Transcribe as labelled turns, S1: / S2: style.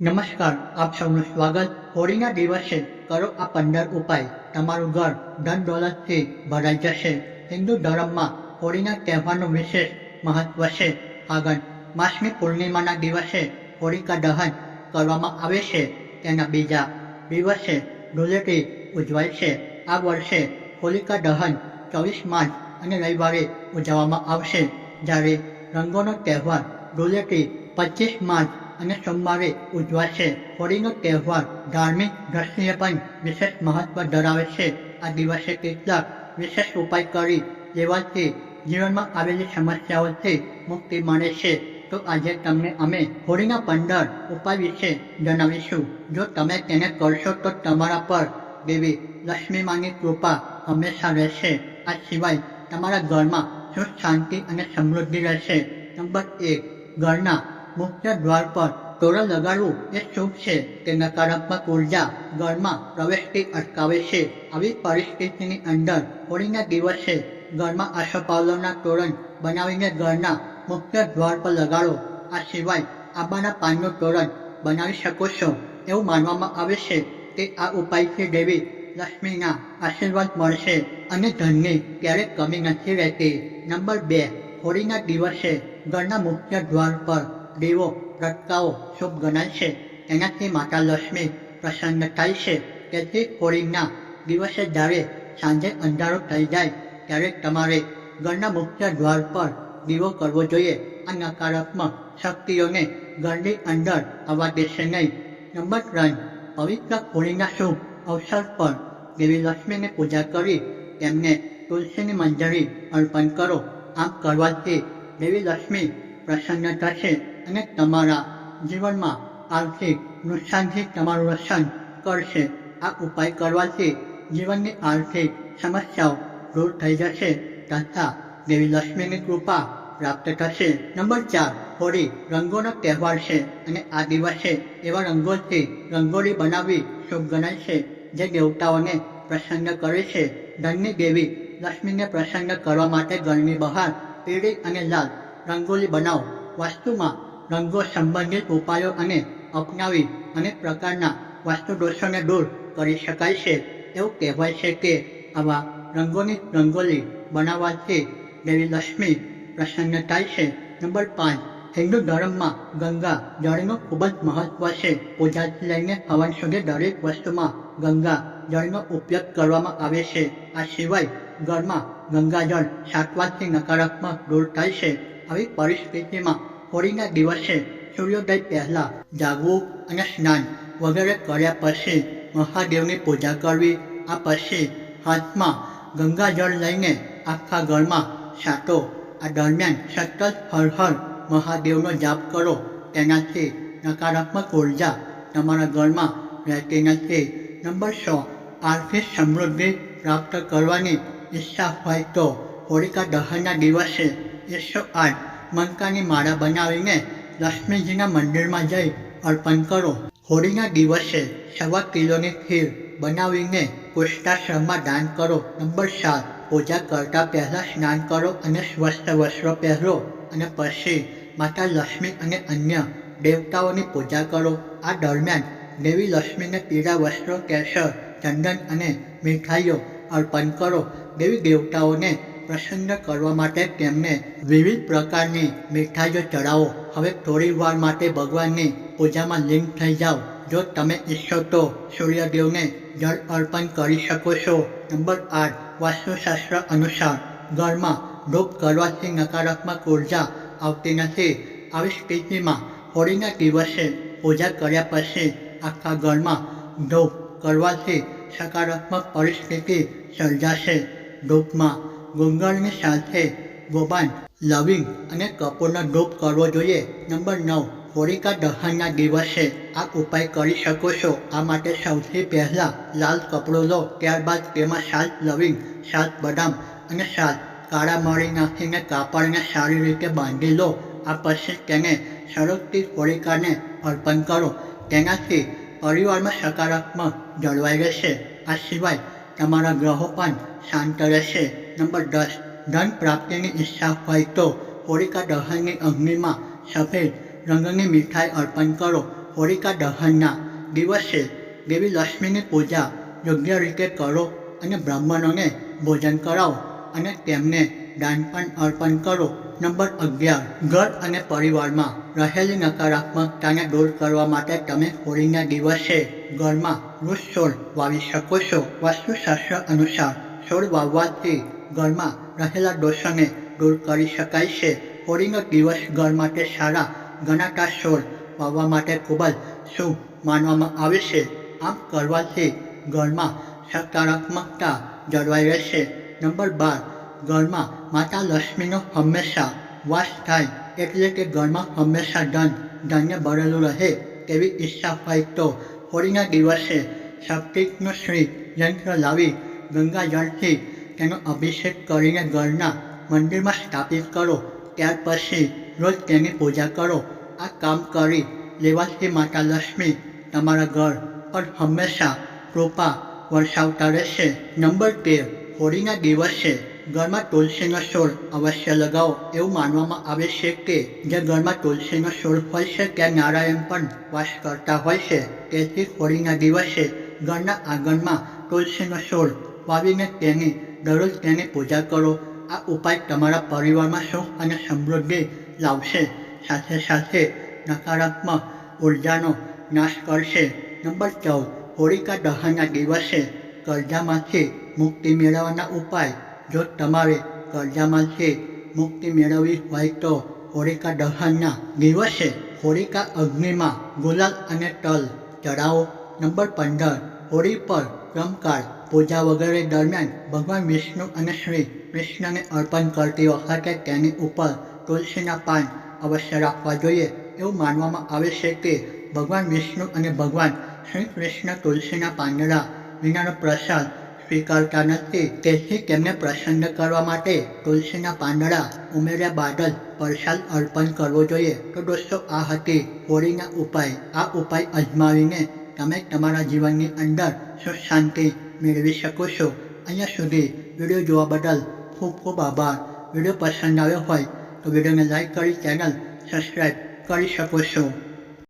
S1: નમસ્કાર, આપ સૌનું સ્વાગત હોળીના દિવસે કરો આ પંદર ઉપાય. તમારું ઘર ધન દોલતથી ભરાઈ જશે. હિન્દુ ધર્મમાં હોળીના તહેવારનું વિશેષ મહત્વ છે. આગળ, માસની પૂર્ણિમાના દિવસે હોળિકા દહન કરવામાં આવે છે. તેના બીજા દિવસે ધૂળેટી ઉજવાય છે. આ વર્ષે હોલિકા દહન ચોવીસ માર્ચ અને રવિવારે ઉજવવામાં આવશે. જ્યારે રંગોનો તહેવાર ધૂળેટી પચીસ માર્ચ અને સોમવારે ઉજવાશે. હોળીનો તહેવાર ધાર્મિક દ્રષ્ટિએ પણ વિશેષ મહત્વ ધરાવે છે. આ દિવસે કેટલાક વિશેષ ઉપાય કરી લેવાથી જીવનમાં આવેલી સમસ્યાઓથી મુક્તિ મળે છે. તો આજે તમને અમે હોળીના પંદર ઉપાય વિશે જણાવીશું. જો તમે તેને કરશો તો તમારા પર દેવી લક્ષ્મી માની કૃપા હંમેશા રહેશે. આ સિવાય તમારા ઘરમાં સુખ શાંતિ અને સમૃદ્ધિ રહેશે. નંબર એક, ઘરના મુખ્ય દ્વાર પર તોરણ લગાડવું એ શુભ છે. તે નકારાત્મક ઊર્જા ઘરમાં પ્રવેશથી અટકાવે છે. આવી પરિસ્થિતિની અંદર હોળીના દિવસે ઘરમાં આસોપાલવના તોરણ બનાવીને ઘરના મુખ્ય દ્વાર પર લગાડો. આ સિવાય આંબાના પાનનું તોરણ બનાવી શકો છો એવું માનવામાં આવે છે. કે આ ઉપાયથી દેવી લક્ષ્મીના આશીર્વાદ મળશે અને ધનની ક્યારેય કમી નથી રહેતી. નંબર બે, હોળીના દિવસે ઘરના મુખ્ય દ્વાર પર દીવો પ્રગટાવો શુભ ગણાય છે. એનાથી માતા લક્ષ્મી પ્રસન્ન થાય છે. તેથી હોળીના દિવસે જ્યારે સાંજે અંધારો થઈ જાય, ત્યારે તમારે ઘરના મુખ્ય દ્વાર પર દીવો કરવો જોઈએ. આ નકારાત્મક શક્તિઓને ઘરની અંદર આવવા દેશે નહીં. નંબર ત્રણ, પવિત્ર હોળીના શુભ અવસર પર દેવી લક્ષ્મીની પૂજા કરી તેમને તુલસીની મંજરી અર્પણ કરો. આમ કરવાથી દેવી લક્ષ્મી પ્રસન્ન થશે. અને તમારા જીવનમાં આર્થિક નુકસાનથી તમારું રક્ષણ કરશે. આ ઉપાય કરવાથી જીવનની આર્થિક સમસ્યાઓ દૂર થઈ જશે તથા દેવી લક્ષ્મીની કૃપા પ્રાપ્ત થશે. નંબર ચાર, હોળી રંગોનો તહેવાર છે અને આ દિવસે એવા રંગોથી રંગોળી બનાવવી શુભ ગણાય છે જે દેવતાઓને પ્રસન્ન કરે છે. ધનની દેવી લક્ષ્મીને પ્રસન્ન કરવા માટે ઘરની બહાર પીળી અને લાલ રંગોળી બનાવો. વાસ્તુમાં રંગો સંબંધિત ઉપાયો અને અપનાવી અનેક પ્રકારના વાસ્તુદોષોને દૂર કરી શકાય છે. એવું કહેવાય છે કે આવા રંગોની રંગોલી બનાવવાથી દેવી લક્ષ્મી પ્રસન્ન થાય છે. નંબર પાંચ, હિન્દુ ધર્મમાં ગંગા જળનું ખૂબ જ મહત્વ છે. પૂજાથી લઈને હવન સુધી દરેક વસ્તુમાં ગંગા જળનો ઉપયોગ કરવામાં આવે છે. આ સિવાય ઘરમાં ગંગાજળ છાંટવાથી નકારાત્મક દૂર થાય છે. આવી પરિસ્થિતિમાં હોળીના દિવસે સૂર્યોદય પહેલા જાગવું અને સ્નાન વગેરે કર્યા પછી મહાદેવની પૂજા કરવી, આ પછી હાથમાં ગંગાજળ લઈને આખા ઘરમાં છાંટો આ દરમિયાન સતત હર હર મહાદેવનો જાપ કરો. તેનાથી નકારાત્મક ઊર્જા તમારા ઘરમાં રહેતી નથી. નંબર છ, આર્થિક સમૃદ્ધિ પ્રાપ્ત કરવાની ઈચ્છા હોય તો હોળિકા દહનના દિવસે એકસો આઠ મનકાની માળા બનાવીને લક્ષ્મીજીના મંદિરમાં જઈ અર્પણ કરો. હોળીના દિવસે સવા કિલોની ખીર બનાવીને પુષ્ટાશ્રમમાં દાન કરો. નંબર સાત, પૂજા કરતા પહેલા સ્નાન કરો અને સ્વસ્થ વસ્ત્રો પહેરો અને પછી માતા લક્ષ્મી અને અન્ય દેવતાઓની પૂજા કરો. આ દરમિયાન દેવી લક્ષ્મીને પીળા વસ્ત્રો, કેસર, ચંદન અને મીઠાઈઓ અર્પણ કરો. દેવી દેવતાઓને પ્રસન્ન કરવા માટે તેમને વિવિધ પ્રકારની મીઠાઈઓ ચડાવો. હવે થોડી વાર માટે ભગવાનની પૂજામાં લીન થઈ જાઓ. જો તમે ઈચ્છો તો સૂર્યદેવને જળ અર્પણ કરી શકો છો. નંબર આઠ, વાસ્તુશાસ્ત્ર અનુસાર ઘરમાં ધૂપ કરવાથી નકારાત્મક ઊર્જા આવતી નથી. આવી સ્થિતિમાં હોળીના દિવસે પૂજા કર્યા પછી આખા ઘરમાં ધૂપ કરવાથી સકારાત્મક પરિસ્થિતિ સર્જાશે. ધૂપમાં ગુંગળની સાથે ગોબાન લવિંગ અને કપૂરનો ધૂપ કરવો જોઈએ. નંબર નવ હોળિકા દહનના દિવસે આ ઉપાય કરી શકો છો. આ માટે સૌથી પહેલાં લાલ કપડું લો, ત્યારબાદ તેમાં સાત લવિંગ સાત બદામ અને સાત કાળા મળી નાખીને કાપડને સારી રીતે બાંધી લો. આ પછી તેને સરળથી હોળિકાને અર્પણ કરો. તેનાથી પરિવારમાં સકારાત્મક જળવાઈ રહેશે. આ સિવાય તમારા ગ્રહો પણ શાંત રહેશે. નંબર દસ, ધન પ્રાપ્તિની ઈચ્છા હોય તો હોળિકા દહનની અગ્નિમાં સફેદ રંગની મીઠાઈ અર્પણ કરો. હોળિકા દહનના દિવસે દેવી લક્ષ્મીની પૂજા યોગ્ય રીતે કરો અને બ્રાહ્મણોને ભોજન કરાવો અને તેમને દાન પણ અર્પણ કરો. નંબર અગિયાર, ઘર અને પરિવારમાં રહેલી નકારાત્મકતાને દૂર કરવા માટે તમે હોળીના દિવસે ઘરમાં વૃક્ષ છોડ વાવી શકો છો. વાસ્તુશાસ્ત્ર અનુસાર છોડ વાવવાથી ઘરમાં રહેલા દોષોને દૂર કરી શકાય છે. હોળીનો દિવસ ઘર માટે સારા ગણાતા છોડ વાવવા માટે ખૂબ જ શુભ માનવામાં આવે છે. આમ કરવાથી ઘરમાં સકારાત્મકતા જળવાઈ રહેશે. નંબર બાર, ઘરમાં માતા લક્ષ્મીનો હંમેશા વાસ થાય એટલે કે ઘરમાં હંમેશા ધન ધન્ય ભરેલું રહે તેવી ઈચ્છા હોય તો હોળીના દિવસે શક્તિનું શ્રી યંત્ર લાવી ગંગાજળથી તેનો અભિષેક કરીને ઘરના મંદિરમાં સ્થાપિત કરો. ત્યાર પછી રોજ તેની પૂજા કરો. આ કામ કરી લેવાથી માતા લક્ષ્મી તમારા ઘર પર હંમેશા કૃપા વરસાવતા રહેશે. નંબર તેર, હોળીના દિવસે ઘરમાં તુલસીનો છોડ અવશ્ય લગાવો. એવું માનવામાં આવે છે કે જે ઘરમાં તુલસીનો છોડ હોય છે ત્યાં નારાયણ પણ વાસ કરતા હોય છે. તેથી હોળીના દિવસે ઘરના આંગણમાં તુલસીનો છોડ વાવીને તેની દરરોજ તેની પૂજા કરો. આ ઉપાય તમારા પરિવારમાં સુખ અને સમૃદ્ધિ લાવશે. સાથે સાથે નકારાત્મક ઉર્જાનો નાશ કરશે. નંબર ચૌદ હોળિકા દહનના દિવસે કરજામાંથી મુક્તિ મેળવવાના ઉપાય. જો તમારે કરજામાંથી મુક્તિ મેળવવી હોય તો હોળિકા દહનના દિવસે હોળિકા અગ્નિમાં ગુલાલ અને તલ ચડાવો. નંબર પંદર, હોળી પર રમકાળ પૂજા વગેરે દરમિયાન ભગવાન વિષ્ણુ અને શ્રી કૃષ્ણને અર્પણ કરતી વખતે તેની ઉપર તુલસીના પાન અવશ્ય રાખવા જોઈએ. એવું માનવામાં આવે છે કે ભગવાન વિષ્ણુ અને ભગવાન શ્રી કૃષ્ણ તુલસીના પાંદડા વિનાનો પ્રસાદ સ્વીકારતા નથી. તેથી તેમને પ્રસન્ન કરવા માટે તુલસીના પાંદડા ઉમેર્યા બાદ જ પ્રસાદ અર્પણ કરવો જોઈએ. તો દોસ્તો, આ હતી હોળીના ઉપાય. આ ઉપાય અજમાવીને તમે તમારા જીવનની અંદર સુખ શાંતિ મેળવી શકો છો. અહીંયા સુધી વીડિયો જોવા બદલ ખૂબ ખૂબ આભાર. વીડિયો પસંદ આવ્યો હોય તો વિડીયોને લાઇક કરી, ચેનલ સબસ્ક્રાઈબ કરી શકો છો.